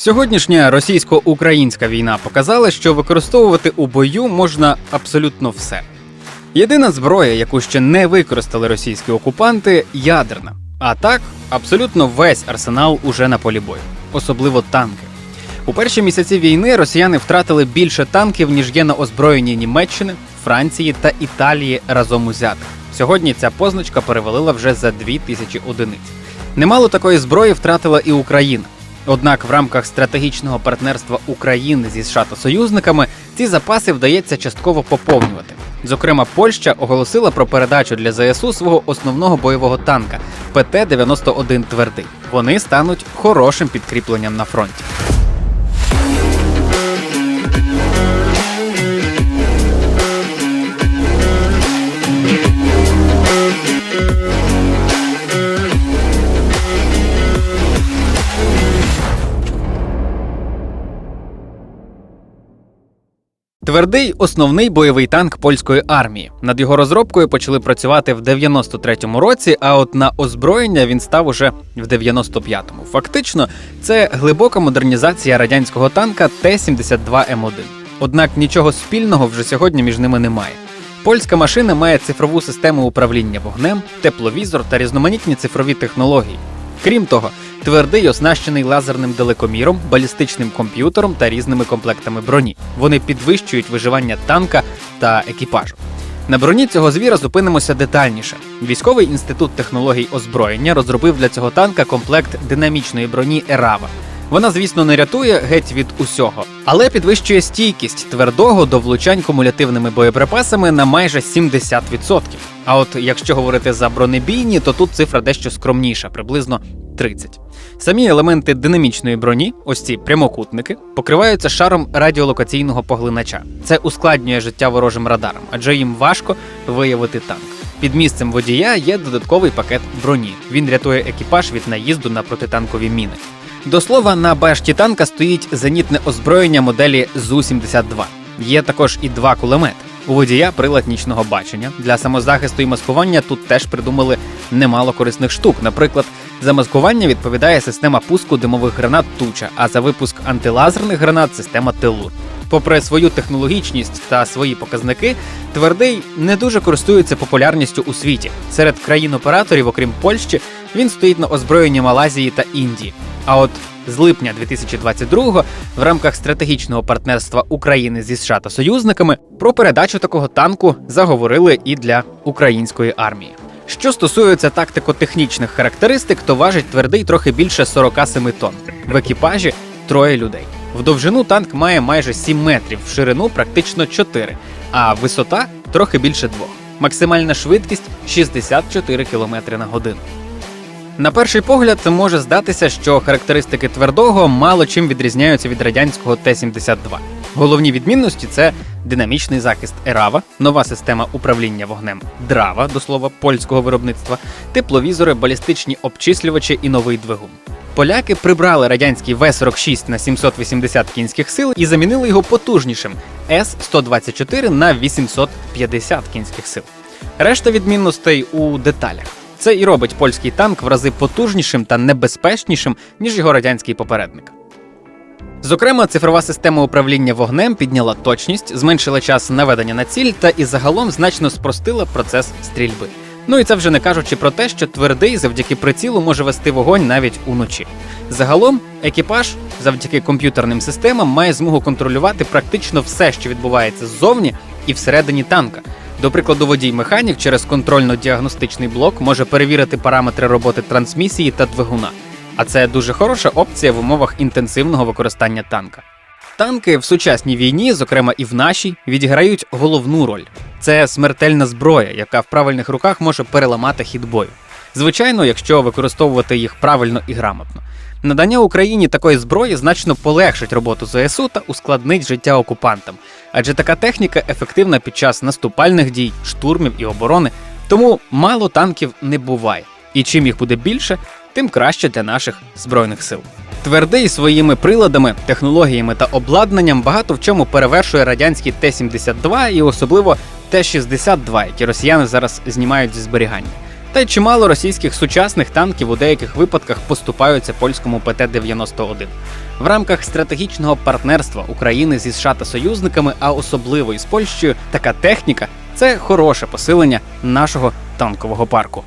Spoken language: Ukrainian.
Сьогоднішня російсько-українська війна показала, що використовувати у бою можна абсолютно все. Єдина зброя, яку ще не використали російські окупанти, ядерна. А так, абсолютно весь арсенал уже на полі бою, особливо танки. У перші місяці війни росіяни втратили більше танків, ніж є на озброєнні Німеччини, Франції та Італії разом узятих. Сьогодні ця позначка перевалила вже за 2000 одиниць. Немало такої зброї втратила і Україна. Однак в рамках стратегічного партнерства України зі США та союзниками ці запаси вдається частково поповнювати. Зокрема, Польща оголосила про передачу для ЗСУ свого основного бойового танка ПТ-91 твердий. Вони стануть хорошим підкріпленням на фронті. Твердий основний бойовий танк польської армії. Над його розробкою почали працювати в 93-му році, а от на озброєння він став уже в 95-му. Фактично, це глибока модернізація радянського танка Т-72М1. Однак нічого спільного вже сьогодні між ними немає. Польська машина має цифрову систему управління вогнем, тепловізор та різноманітні цифрові технології. Крім того, твердий оснащений лазерним далекоміром, балістичним комп'ютером та різними комплектами броні. Вони підвищують виживання танка та екіпажу. На броні цього звіра зупинимося детальніше. Військовий інститут технологій озброєння розробив для цього танка комплект динамічної броні Ерава. Вона, звісно, не рятує геть від усього, але підвищує стійкість твердого до влучань кумулятивними боєприпасами на майже 70%. А от якщо говорити за бронебійні, то тут цифра дещо скромніша, приблизно 30. Самі елементи динамічної броні, ось ці прямокутники, покриваються шаром радіолокаційного поглинача. Це ускладнює життя ворожим радарам, адже їм важко виявити танк. Під місцем водія є додатковий пакет броні. Він рятує екіпаж від наїзду на протитанкові міни. До слова, на башті танка стоїть зенітне озброєння моделі ЗУ-72. Є також і два кулемети. У водія прилад нічного бачення. Для самозахисту і маскування тут теж придумали немало корисних штук. Наприклад, за маскування відповідає система пуску димових гранат Туча, а за випуск антилазерних гранат система Телур. Попри свою технологічність та свої показники, твердий не дуже користується популярністю у світі. Серед країн-операторів, окрім Польщі, він стоїть на озброєнні Малайзії та Індії. А от з липня 2022-го в рамках стратегічного партнерства України зі США та союзниками про передачу такого танку заговорили і для української армії. Що стосується тактико-технічних характеристик, то важить твердий трохи більше 47 тонн. В екіпажі троє людей. В довжину танк має майже 7 метрів, в ширину практично 4, а висота трохи більше 2. Максимальна швидкість 64 км на годину. На перший погляд може здатися, що характеристики твердого мало чим відрізняються від радянського Т-72. Головні відмінності це динамічний захист Ерава, нова система управління вогнем Драва, до слова польського виробництва, тепловізори, балістичні обчислювачі і новий двигун. Поляки прибрали радянський В-46 на 780 кінських сил і замінили його потужнішим С-124 на 850 кінських сил. Решта відмінностей у деталях. Це і робить польський танк в рази потужнішим та небезпечнішим, ніж його радянський попередник. Зокрема, цифрова система управління вогнем підняла точність, зменшила час наведення на ціль та і загалом значно спростила процес стрільби. Ну і це вже не кажучи про те, що твердий завдяки прицілу може вести вогонь навіть уночі. Загалом, екіпаж завдяки комп'ютерним системам має змогу контролювати практично все, що відбувається ззовні і всередині танка. До прикладу, водій-механік через контрольно-діагностичний блок може перевірити параметри роботи трансмісії та двигуна. А це дуже хороша опція в умовах інтенсивного використання танка. Танки в сучасній війні, зокрема і в нашій, відіграють головну роль. Це смертельна зброя, яка в правильних руках може переламати хід бою. Звичайно, якщо використовувати їх правильно і грамотно. Надання Україні такої зброї значно полегшить роботу ЗСУ та ускладнить життя окупантам, адже така техніка ефективна під час наступальних дій, штурмів і оборони. Тому мало танків не буває. І чим їх буде більше, тим краще для наших збройних сил. Твердий своїми приладами, технологіями та обладнанням багато в чому перевершує радянський Т-72 і особливо Т-62, які росіяни зараз знімають зі зберігання. Та й чимало російських сучасних танків у деяких випадках поступаються польському ПТ-91. В рамках стратегічного партнерства України зі США та союзниками, а особливо із Польщею, така техніка це хороше посилення нашого танкового парку.